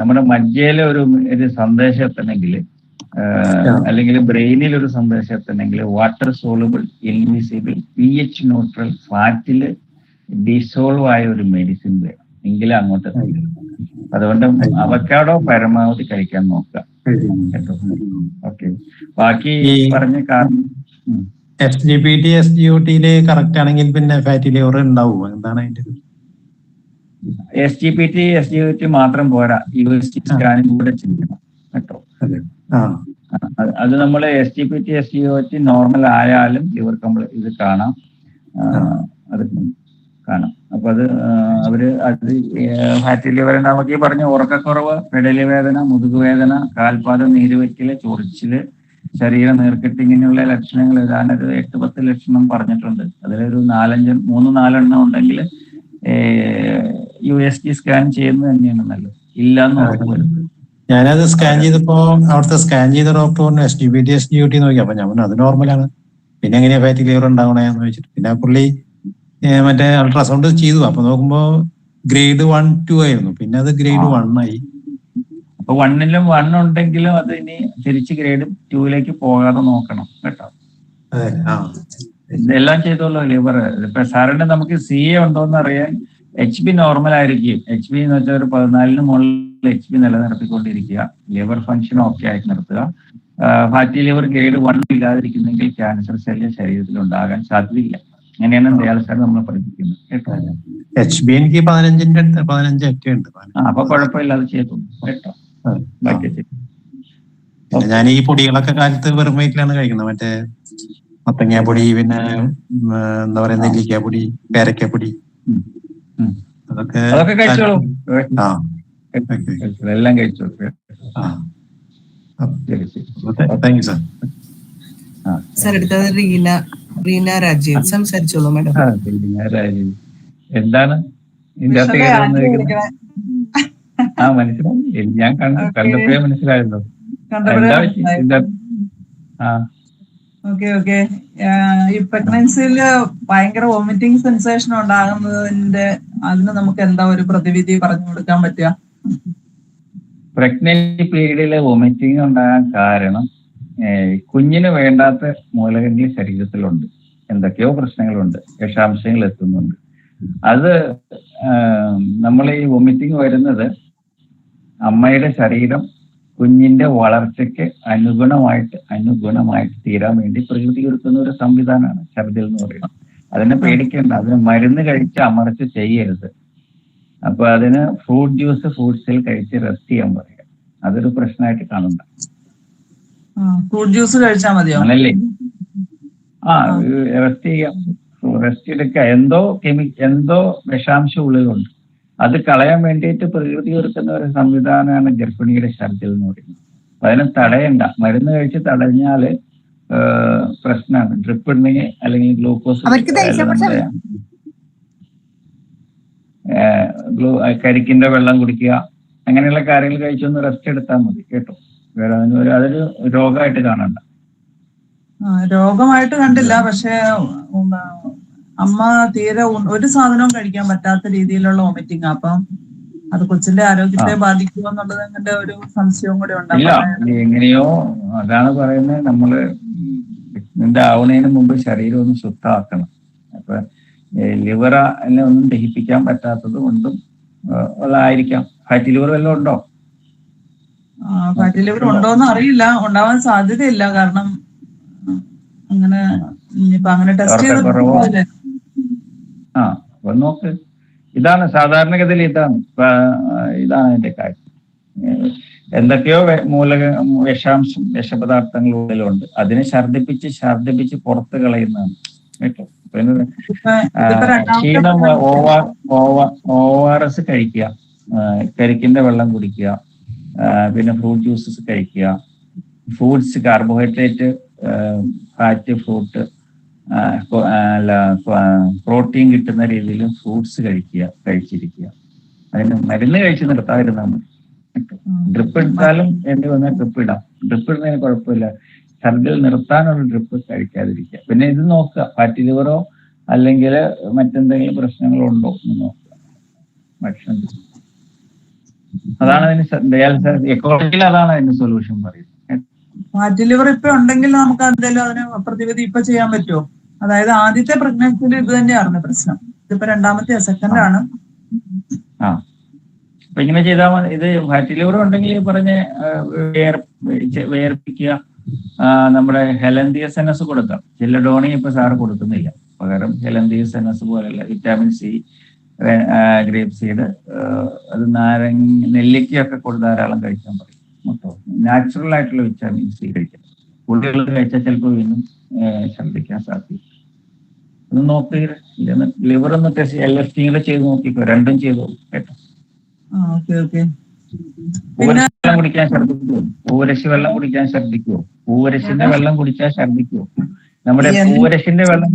നമ്മുടെ മജ്ജയിലെ ഒരു ഒരു സന്ദേശം എത്തണമെങ്കിൽ അല്ലെങ്കിൽ ബ്രെയിനിൽ ഒരു സന്ദേശം എത്തണമെങ്കിൽ water soluble invisible P H neutral ഫാറ്റിൽ dissolve ആയ ഒരു മെഡിസിൻ വേണം. എങ്കിലും അങ്ങോട്ട് അതുകൊണ്ട് അവക്കാടോ പരമാവധി കഴിക്കാൻ നോക്കുക. കേട്ടോ? ഓക്കെ ബാക്കി പറഞ്ഞ കാരണം. S G P T S G O ടിയിൽ കറക്റ്റ് ആണെങ്കിൽ പിന്നെ ഫാറ്റി ലിവർ ഉണ്ടാവും? എന്താണ് അതിന്റെ S G P T S G T മാത്രം പോരാ. യു എസ് ടി സ്കാനും കൂടെ ചെയ്യണം. കേട്ടോ? അത് നമ്മൾ S T P T S T O T normal ആയാലും ലിവർ കംപ്ല ഇത് കാണാം. അത് കാണാം. അപ്പൊ അത് അവർ അത് ഫാറ്റി ലിവർ നമുക്ക് ഈ പറഞ്ഞ ഉറക്കക്കുറവ് പെടലി വേദന മുതുകുവേദന കാൽപാദം നീരുവെക്കൽ ചൊറിച്ചിൽ ശരീര നീർക്കെട്ട് ഇങ്ങനെയുള്ള ലക്ഷണങ്ങൾ ഏതാണ്ട് എട്ട് പത്ത് ലക്ഷണം പറഞ്ഞിട്ടുണ്ട്. അതിലൊരു നാലഞ്ച് മൂന്ന് നാലെണ്ണം ഉണ്ടെങ്കിൽ യു എസ് ടി സ്കാൻ ചെയ്യുന്നത് തന്നെയാണ് നല്ലത്. ഇല്ലാന്ന് ഉറപ്പ് വരുത്തുക ഞാനത് സ്കാൻ ചെയ്തപ്പോ അവിടുത്തെ സ്കാൻ ചെയ്ത ഡോക്ടർ പറഞ്ഞു S D B T S D T നോക്കി അപ്പൊ ഞാൻ പറഞ്ഞു അത് നോർമലാണ് പിന്നെ എങ്ങനെയാ ഫാറ്റി ലിവർ ഉണ്ടാവണേന്ന് ചോദിച്ചിട്ട്. പിന്നെ പുള്ളി മറ്റേ അൾട്രാസൗണ്ട് ചെയ്തു. അപ്പൊ നോക്കുമ്പോ ഗ്രേഡ് വൺ ടു ആയിരുന്നു. പിന്നെ അത് ഗ്രേഡ് വൺ ആയി. അപ്പൊ വണ്ണിലും വൺ ഉണ്ടെങ്കിലും അത് ഇനി തിരിച്ച് ഗ്രേഡ് ടൂയിലേക്ക് പോകാതെ നോക്കണം കേട്ടോ. എല്ലാം ചെയ്തോളൂ ലിവർ ഇപ്പൊ സാറിന് നമുക്ക് സി എ ഉണ്ടോന്ന് അറിയാൻ എച്ച് ബി നോർമൽ ആയിരിക്കും. എച്ച് ബി എന്ന് വെച്ചാൽ ഒരു പതിനാലിന് മുകളിൽ എച്ച് ബി നിലനിർത്തിക്കൊണ്ടിരിക്കുക. ലിവർ ഫംഗ്ഷൻ ഓക്കെ ആക്കി നിർത്തുക. ഫാറ്റി ലിവർ ഗ്രേഡ് വൺ ഇല്ലാതിരിക്കുന്നെങ്കിൽ ക്യാൻസർ സെല്ല് ശരീരത്തിൽ ഉണ്ടാകാൻ സാധ്യതയില്ല. അങ്ങനെയാണ് ദയാൽ സാർ നമ്മൾ പഠിപ്പിക്കുന്നത്. കേട്ടോ? എച്ച് ബി എനിക്ക് പതിനഞ്ചിന്റെ അടുത്ത് പതിനഞ്ച് ഒക്കെ ഉണ്ട്. അപ്പൊ കുഴപ്പമില്ലാതെ ചെയ്തു. കേട്ടോ? ഞാൻ ഈ പൊടികളൊക്കെ കാലത്ത് വെറും വയറ്റിലാണ് കഴിക്കുന്നത്. മറ്റേ മത്തങ്ങ പൊടി പിന്നെ എന്താ പറയാ നെല്ലിക്ക പൊടി പേരക്ക ഉം. ഉം. അതൊക്കെ അതൊക്കെ കഴിച്ചോളൂ. എല്ലാം കഴിച്ചോളൂ. ആ. ശരി ശരി. താങ്ക് യു സാർ ആ. സാർ അടുത്തത് റീന. റീന രാജീവ്. സംസാരിച്ചോളൂ മാഡം. എന്താണ്? ആ മനസ്സിലായി. ഞാൻ. കണ്ടപ്പോഴേ മനസ്സിലായല്ലോ. എന്താ? ആ. ഓക്കെ ഓക്കെ ഈ പ്രഗ്നൻസിയിൽ ഭയങ്കര വോമിറ്റിംഗ് സെൻസേഷൻ ഉണ്ടാകുന്നതിന്റെ അതിന് നമുക്ക് എന്താ ഒരു പ്രതിവിധി പറഞ്ഞു കൊടുക്കാൻ പറ്റുക? പ്രഗ്നൻസി പീരീഡിലെ വോമിറ്റിംഗ് ഉണ്ടാകാൻ കാരണം കുഞ്ഞിന് വേണ്ടാത്ത മൂലകങ്ങൾ ശരീരത്തിലുണ്ട്. എന്തൊക്കെയോ പ്രശ്നങ്ങളുണ്ട്. വിഷാംശങ്ങൾ എത്തുന്നുണ്ട്. അത് നമ്മൾ ഈ വൊമിറ്റിംഗ് വരുന്നത് അമ്മയുടെ ശരീരം കുഞ്ഞിന്റെ വളർച്ചയ്ക്ക് അനുഗുണമായിട്ട് അനുഗുണമായിട്ട് തീരാൻ വേണ്ടി പ്രകൃതി ഒരുക്കുന്ന ഒരു സംവിധാനമാണ് ഛർദിൽ എന്ന് പറയുന്നത്. അതിനെ പേടിക്കേണ്ട. അതിന് മരുന്ന് കഴിച്ച് അമർച്ച് ചെയ്യരുത്. അപ്പൊ അതിന് ഫ്രൂട്ട് ജ്യൂസ് ഫ്രൂട്ട്സിൽ കഴിച്ച് റെസ്റ്റ് ചെയ്യാൻ പറയാം. അതൊരു പ്രശ്നമായിട്ട് കാണണ്ട. ഫ്രൂട്ട് ജ്യൂസ് കഴിച്ചാൽ മതിയോ? ആണല്ലേ ആ റെസ്റ്റ് ചെയ്യാം. റെസ്റ്റ് എടുക്കുക എന്തോ കെമി എന്തോ വിഷാംശം ഉള്ളിലുണ്ട് അത് കളയാൻ വേണ്ടിയിട്ട് പ്രകൃതി ഒരുക്കുന്ന ഒരു സംവിധാനമാണ് ഗർഭിണിയുടെ ഛർദിൽ എന്ന് പറയുന്നത്. അപ്പൊ അതിനെ തടയണ്ട. മരുന്ന് കഴിച്ച് തടഞ്ഞാൽ പ്രശ്നമാണ്. ഡ്രിപ്പ് ഉണ്ടെങ്കിൽ അല്ലെങ്കിൽ ഗ്ലൂക്കോസ് പിടിച്ചാ കരിക്കിന്റെ വെള്ളം കുടിക്കുക അങ്ങനെയുള്ള കാര്യങ്ങൾ കഴിച്ചൊന്ന് റെസ്റ്റ് എടുത്താൽ മതി കേട്ടോ. വേറെ അതിന് ഒരു- അതൊരു രോഗമായിട്ട് കാണണ്ട. ആ, രോഗമായിട്ട് കണ്ടില്ല പക്ഷെ അമ്മ തീരെ ഒരു സാധനവും കഴിക്കാൻ പറ്റാത്ത രീതിയിലുള്ള വോമിറ്റിംഗ് അപ്പം അത് കൊച്ചിന്റെ ആരോഗ്യത്തെ ബാധിക്കുമോ എന്നുള്ളത് എന്റെ ഒരു സംശയവും കൂടെ ഉണ്ട്. ഇല്ല അപ്പൊ ഇത് എങ്ങനെയോ അതാണ് പറയുന്നത്. നമ്മൾ പ്രഗ്നന്റ് ആവുന്നതിന് മുമ്പ് ശരീരം ഒന്ന് ശുദ്ധമാക്കണം. അപ്പൊ ലിവർ എന്നെ ഒന്നും ദഹിപ്പിക്കാൻ പറ്റാത്തത് കൊണ്ടും ഉള്ളതായിരിക്കാം ഫാറ്റി ലിവർ വല്ലതും ഉണ്ടോ? ഫാറ്റി ലിവർ ഉണ്ടോന്ന് അറിയില്ല. ഉണ്ടാവാൻ സാധ്യതയില്ല. കാരണം അങ്ങനെ ഇനിയിപ്പൊ അങ്ങനെ ടെസ്റ്റ് ഉറക്കക്കുറവോ? ആ അപ്പൊ നോക്ക്. ഇതാണ് സാധാരണഗതിയിൽ ഇതാണ് ഇതാണ് അതിന്റെ കാര്യം. എന്തൊക്കെയോ മൂലക വിഷാംശം വിഷപദാർത്ഥങ്ങൾ ഉള്ളിലുണ്ട്. അതിനെ ഛർദിപ്പിച്ച് ഛർദിപ്പിച്ച് പുറത്ത് കളയുന്നതാണ്. കേട്ടോ? ക്ഷീണം ഒ ആർ എസ് കഴിക്കുക കരിക്കിന്റെ വെള്ളം കുടിക്കുക പിന്നെ ഫ്രൂട്ട് ജ്യൂസസ് കഴിക്കുക. Fruits carbohydrate fat fruit protein കിട്ടുന്ന രീതിയിൽ ഫ്രൂട്ട്സ് കഴിക്കുക കഴിച്ചിരിക്കുക. അതിന് മരുന്ന് കഴിച്ച് നിർത്താതിരുന്നാൽ മതി. ഡ്രിപ്പ് എടുത്താലും എന്റെ വന്നാൽ ഡ്രിപ്പ് ഇടാം. ഡ്രിപ്പ് ഇടുന്നതിന് കുഴപ്പമില്ല. ഛർദിൽ നിർത്താനുള്ള ഡ്രിപ്പ് കഴിക്കാതിരിക്കുക. പിന്നെ ഇത് നോക്കുക. ഫാറ്റി ലിവറോ അല്ലെങ്കിൽ മറ്റെന്തെങ്കിലും പ്രശ്നങ്ങളോ ഉണ്ടോ എന്ന് നോക്കുക. ഭക്ഷണം അതാണ് അതിന് എക്കോളജിയിൽ അതാണ് അതിന് സൊല്യൂഷൻ പറയുന്നത്. ഫാറ്റി ലിവർ ഇപ്പൊ ഉണ്ടെങ്കിൽ നമുക്ക് എന്തെങ്കിലും അതിന് പ്രതിവിധി ഇപ്പൊ ചെയ്യാൻ പറ്റുമോ അതായത് ആദ്യത്തെ പ്രഗ്നൻസിയിൽ ഇത് തന്നെയായിരുന്നു പ്രശ്നം. ഇതിപ്പോ രണ്ടാമത്തെ സെക്കൻഡ് ആണ് ഇങ്ങനെ ചെയ്താൽ മതി. ഇത് ഫാറ്റി ലിവർ ഉണ്ടെങ്കിൽ പറഞ്ഞ് പറഞ്ഞ നമ്മുടെ വേർ എൻ എസ് കൊടുക്കാം. ചില്ലഡോണി ഇപ്പൊ സാറ് കൊടുക്കുന്നില്ല. പകരം ഹെലന്തിയസ് എൻ എസ് പോലെയുള്ള വിറ്റാമിൻ സി ഗ്രേപ്പ് സീഡ് അത് നാരങ്ങ നെല്ലിക്കയൊക്കെ കൊണ്ട് ധാരാളം കഴിക്കാൻ പറയും. മൊത്തം നാച്ചുറൽ ആയിട്ടുള്ള വിറ്റാമിൻ സി കഴിക്കാം. പുള്ളികൾ കഴിച്ചാൽ ചിലപ്പോൾ വീണ്ടും ആ, സാധിക്കും ഒന്ന് നോക്കി ലിവർ ഒന്ന് ടെസ്റ്റ് എൽ എഫ് ടി ചെയ്ത് നോക്കിക്കോ. രണ്ടും ചെയ്തോ കേട്ടോ. വെള്ളം കുടിക്കാൻ ഛർദ്ദിക്കുമോ പൂവരശി വെള്ളം കുടിക്കാൻ ഛർദ്ദിക്കുമോ പൂവരശിന്റെ വെള്ളം കുടിച്ചാൽ ഛർദ്ദിക്കുമോ നമ്മുടെ? പൂവരശിന്റെ വെള്ളം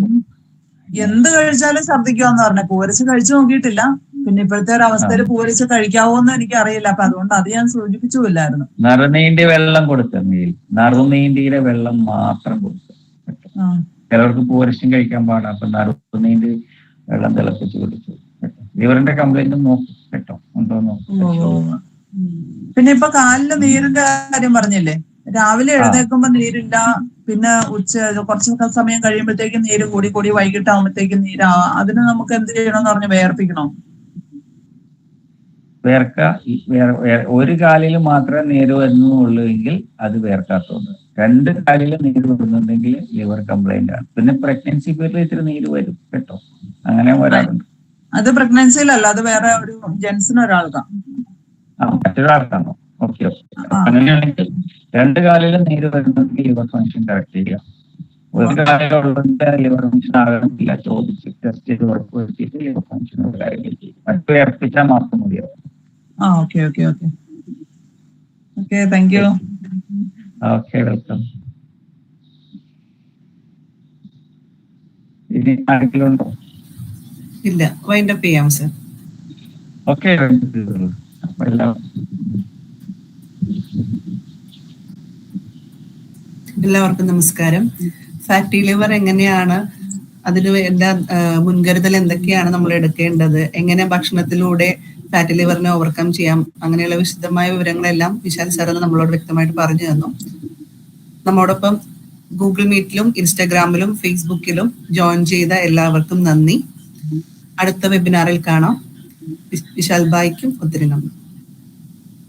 എന്ത് കഴിച്ചാലും ഛർദ്ദിക്കുമെന്ന് പറഞ്ഞു. പൂവരച്ച് കഴിച്ചു നോക്കിയിട്ടില്ല. പിന്നെ ഇപ്പോഴത്തെ ഒരു അവസ്ഥയിൽ പൂവരച്ച് കഴിക്കാവോ എന്ന് എനിക്ക് അറിയില്ല അപ്പൊ അതുകൊണ്ട് അത് ഞാൻ സൂചിപ്പിച്ചുമില്ലായിരുന്നു. നറുനീണ്ടി വെള്ളം നീൽ നറുനീണ്ടിയുടെ വെള്ളം മാത്രം ആ. ചിലർക്ക് പൂവരശം കഴിക്കാൻ പാടാ. അപ്പൊ നറുനീണ്ടി വെള്ളം തിളപ്പിച്ച് കുടിച്ചു. കേട്ടോ. ലിവറിന്റെ കംപ്ലൈന്റ് നോക്കും കേട്ടോ. ഉണ്ടോ നോക്കും. പിന്നെ ഇപ്പൊ കാലിൽ നീരിന്റെ കാര്യം പറഞ്ഞില്ലേ? രാവിലെ എഴുന്നേൽക്കുമ്പോ നീരില്ല. പിന്നെ ഉച്ച കുറച്ച് സമയം കഴിയുമ്പോഴത്തേക്കും നീര് കൂടി കൂടി വൈകിട്ടാകുമ്പോഴത്തേക്കും നീരാ. അതിന് നമുക്ക് എന്ത് ചെയ്യണമെന്ന് പറഞ്ഞ് വേർപ്പിക്കണോ? വേർക്ക ഒരു കാലിൽ മാത്രമേ നീര് വരുന്നുള്ളൂ എങ്കിൽ അത് വേർക്കാത്തതുണ്ട്. രണ്ട് കാലിൽ നീര് വരുന്നുണ്ടെങ്കിൽ ലിവർ കംപ്ലൈന്റ് ആണ്. പിന്നെ പ്രഗ്നൻസി പീരീഡിൽ ഇത്തിരി നീര് വരും കേട്ടോ. അങ്ങനെ വരാറുണ്ട്. അത് പ്രഗ്നൻസിയിലല്ല അത് വേറെ ഒരു ജെൻസിന് ഒരാൾക്കാണ് ആ മറ്റൊരാൾക്കാണോ? ഓക്കെ ഓക്കെ അങ്ങനെയാണെങ്കിൽ രണ്ട് കാലിലും നീര് വരുന്നുണ്ടെങ്കിൽ ലിവർ ഫംഗ്ഷൻ കറക്റ്റ് ചെയ്യുക ഒരു കാലിലുള്ളതിന്റെ ലിവർ ഫംഗ്ഷൻ ആകണമെന്നില്ല. ചോദിച്ച് ടെസ്റ്റ് ചെയ്ത് ഉറപ്പ് വരുത്തിയിട്ട് ലിവർ ഫംഗ്ഷൻ ചെയ്യും. മറ്റു വേർപ്പിച്ചാൽ മാത്രം മതിയാവും. Okay okay okay okay thank you okay welcome ഇനി ആരെങ്കിലും ഉണ്ടോ ഇല്ല വൈൻഡപ്പ് ചെയ്യാം സർ ഓക്കെ അപ്പൊ എല്ലാം എല്ലാവർക്കും നമസ്കാരം. ഫാറ്റി ലിവർ എങ്ങനെയാണ്? അതിന് എന്താ മുൻകരുതൽ എന്തൊക്കെയാണ് നമ്മൾ എടുക്കേണ്ടത്? എങ്ങനെ ഭക്ഷണത്തിലൂടെ ഫാറ്റി ലിവറിനെ ഓവർകം ചെയ്യാം. അങ്ങനെയുള്ള വിശദമായ വിവരങ്ങളെല്ലാം വിശാൽ സാറിന് നമ്മളോട് വ്യക്തമായിട്ട് പറഞ്ഞു തന്നു. നമ്മോടൊപ്പം ഗൂഗിൾ മീറ്റിലും ഇൻസ്റ്റാഗ്രാമിലും ഫേസ്ബുക്കിലും ജോയിൻ ചെയ്ത എല്ലാവർക്കും നന്ദി. അടുത്ത വെബിനാറിൽ കാണാം. വിശാൽ ബായിക്കും ഒത്തിരി നന്ദി.